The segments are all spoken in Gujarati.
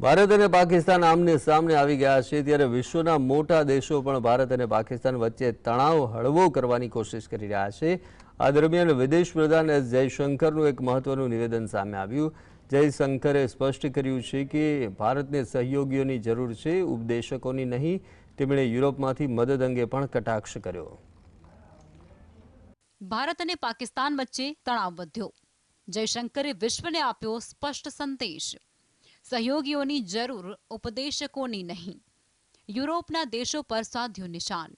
ભારત અને પાકિસ્તાન આમને સામને આવી ગયા છે ત્યારે વિશ્વના મોટા દેશો પણ ભારત અને પાકિસ્તાન વચ્ચે તણાવ, હળવો કરવાની કોશિશ કરી રહ્યા છે. આ દરમિયાન વિદેશ પ્રધાન એસ જયશંકરનું એક મહત્વનું નિવેદન સામે આવ્યું. જયશંકરે સ્પષ્ટ કર્યું છે કે ભારતને સહયોગીઓની જરૂર છે, ઉપદેશકોની નહીં. તેમણે યુરોપમાંથી મદદ અંગે પણ કટાક્ષ કર્યો. ભારત અને પાકિસ્તાન વચ્ચે તણાવ વધ્યો. જયશંકરે વિશ્વને આપ્યો સ્પષ્ટ સંદેશ. સહયોગીઓની જરૂર ઉપદેશકોની નહીં. યુરોપના દેશો પર સાધ્યું નિશાન.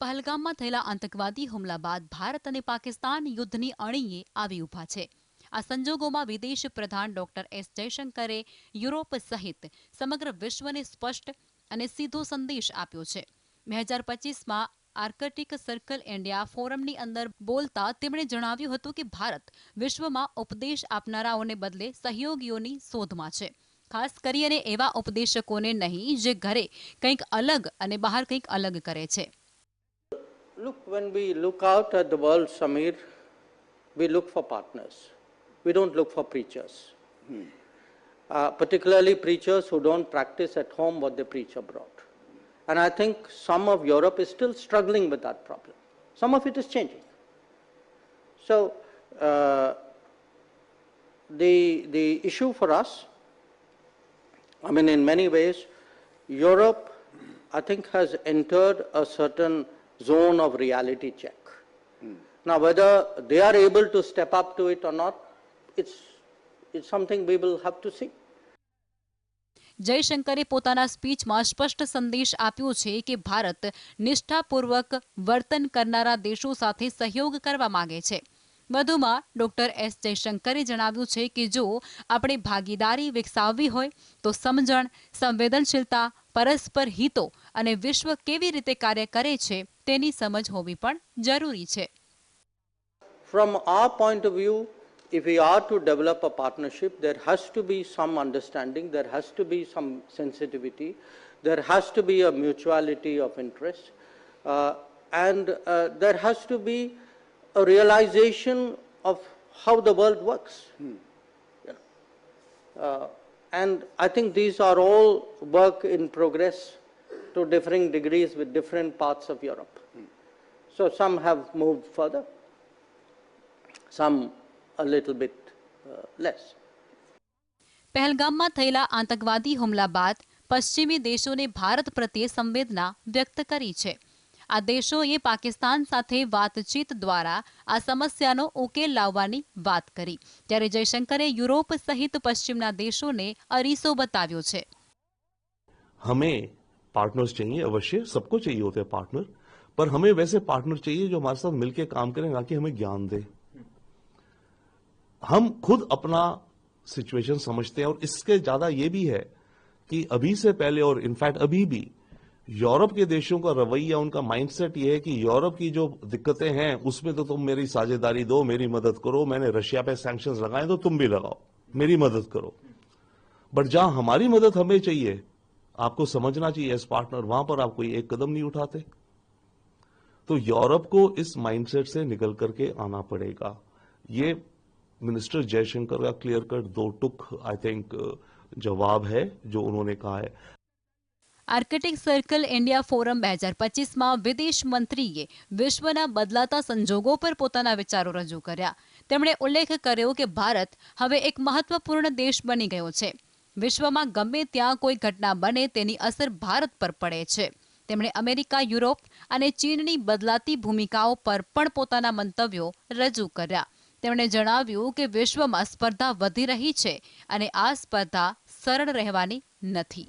પહલગામમાં થયેલા આતંકવાદી હુમલા બાદ ભારત અને પાકિસ્તાન યુદ્ધની અણીએ આવી ઊભા છે. આ સંજોગોમાં વિદેશ પ્રધાન ડોક્ટર એસ જયશંકરે યુરોપ સહિત સમગ્ર વિશ્વને સ્પષ્ટ અને સીધો સંદેશ આપ્યો છે. બે હજાર પચીસમાં આર્કટિક સર્કલ ઇન્ડિયા ફોરમની અંદર બોલતા તેમણે જણાવ્યું હતું કે ભારત વિશ્વમાં ઉપદેશ આપનારાઓને બદલે સહયોગીઓની શોધમાં છે. ખાસ કરીને એવા ઉપદેશકોને નહીં જે ઘરે કંઈક અલગ અને બહાર કંઈક અલગ કરે છે we look out at the world, Samir, we look for partners. We don't look for preachers. Uh, particularly preachers who don't practice at home what they preach abroad. And I think some of Europe is still struggling with that problem. Some of it is changing. So, uh, the, the issue for us, I mean, in many ways, Europe, I think, has entered a certain zone of reality check. Now, whether they are able to step up to it or not, it's, it's something we will have to see. જયશંકરે પોતાના સ્પીચમાં સ્પષ્ટ સંદેશ આપ્યો છે કે ભારત નિષ્ઠાપૂર્વક વર્તન કરનારા દેશો સાથે સહયોગ કરવા માંગે છે વધુમાં ડોક્ટર એસ જયશંકરે જણાવ્યું છે કે જો આપણે ભાગીદારી વિકસાવવી હોય તો સમજણ સંવેદનશીલતા પરસ્પર હિતો અને વિશ્વ કેવી રીતે કાર્ય કરે છે તેની સમજ હોવી પણ જરૂરી છે point of view, if we are to develop a partnership, there has to be some understanding, there has to be some sensitivity, there has to be a mutuality of interest, uh, and uh, there has to be a realization of how the world works. You know. Uh, and I think these are all work in progress to differing degrees with different parts of Europe. So some have moved further, some a little bit uh, less. પહેલગામમાં થયેલા આતંકવાદી હુમલા બાદ પશ્ચિમી દેશોને ભારત પ્રત્યે સંવેદના વ્યક્ત કરી છે આ દેશોએ પાકિસ્તાન સાથે વાતચીત દ્વારા આ સમસ્યાનો ઉકેલ લાવવાની વાત કરી ત્યારે જયશંકરે યુરોપ સહિત પશ્ચિમના દેશોને અરીસો બતાવ્યો છે हमें पार्टनर्स चाहिए अवश्य सबको चाहिए होते हैं पार्टनर पर हमें वैसे पार्टनर चाहिए जो हमारे साथ मिलकर काम करें ना कि हमें ज्ञान दे हम खुद अपना सिचुएशन समझते हैं और इसके ज्यादा ये भी है कि अभी से पहले और इनफैक्ट अभी भी यूरोप के देशों का रवैया, उनका माइंडसेट ये है कि यूरोप की जो दिक्कतें हैं, उसमें तो तुम मेरी साझेदारी दो, मेरी मदद करो, मैंने रशिया पे सैंक्शंस लगाए तो तुम भी लगाओ, मेरी मदद करो। बट जहाँ हमारी मदद हमें चाहिए, आपको समझना चाहिए एज पार्टनर वहाँ पर आप कोई एक कदम नहीं उठाते। तो यूरोप को इस माइंडसेट से निकल करके आना पड़ेगा। ये मिनिस्टर जयशंकर का क्लियर कट दो टुक आई थिंक जवाब है, जो उन्होंने कहा है। આર્કટિક સર્કલ ઇન્ડિયા ફોરમ બે હજાર પચીસમાં વિદેશ મંત્રીએ વિશ્વના બદલાતા સંજોગો પર પોતાના વિચારો રજૂ કર્યા. તેમણે ઉલ્લેખ કર્યો કે ભારત હવે એક મહત્વપૂર્ણ દેશ બની ગયો છે. વિશ્વમાં ગમે ત્યાં કોઈ ઘટના બને તેની અસર ભારત પર પડે છે. તેમણે અમેરિકા, યુરોપ અને ચીનની બદલાતી ભૂમિકાઓ પર પણ પોતાના મંતવ્યો રજૂ કર્યા. તેમણે જણાવ્યું કે વિશ્વમાં સ્પર્ધા વધી રહી છે અને આ સ્પર્ધા સરળ રહેવાની નથી.